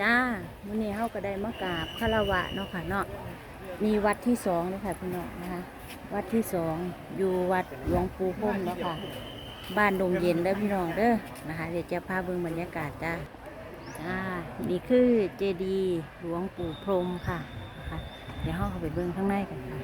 จ้ามื้อนี้เฮาก็ได้มากราบคารวะเนาะค่ะเนาะมีวัดที่สองเลยค่ะพี่น้องนะคะ วัดที่สองอยู่วัดหลวงปู่พรหมเนาะค่ะ บ้านดงเย็นเด้อพี่น้องเด้อนะคะ เดี๋ยวจะพาเบิ่งบรรยากาศจ้าจ้านี่คือเจดีย์หลวงปู่พรมค่ะนะคะเดี๋ยวเฮาเข้าไปเบิ่งข้างในกันค่ะ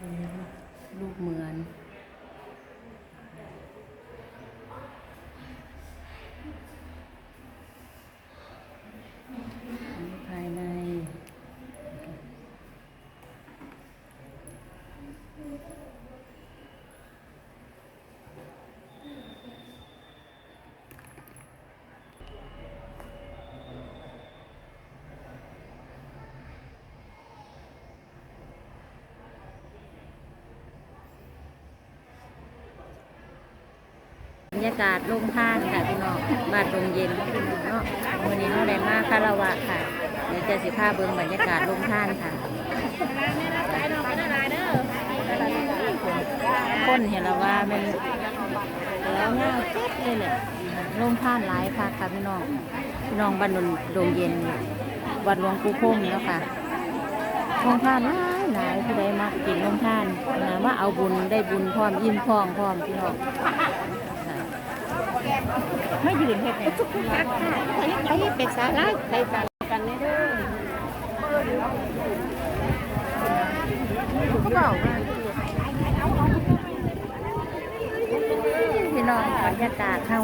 ลูกเหมือน ภายใน บ รรยากาศลงท่านค่ะพี่น้องบานลงเย็นพี่น้องเนาะวันนี้เราได้มากคาราวะค่ะเดี๋ยวจะสิพาพเบิ่งบรรยากาศลงท่านค่ะคนเห็นแล้วว่ามันแล้วเงาเจ็ดเลยแหละลงท่านหลายค่ะค่ะพี่น้องพี่น้องบ้านดงดงเย็นวัดหลวงปู่พรหมเนาะค่ะลงท่านหลายหลายผู้ใดมากินลงท่านนะว่าเอาบุญได้บุญพร้อมยิ้มพร้อมพร้อมพี่น้อง ไม่ยืนเฮ็ดเนี่ยทุกทักค่ะไปเป็นสาระไปกันกันเด้อเขาบอกว่าพี่น้องบรรยากาศเท่า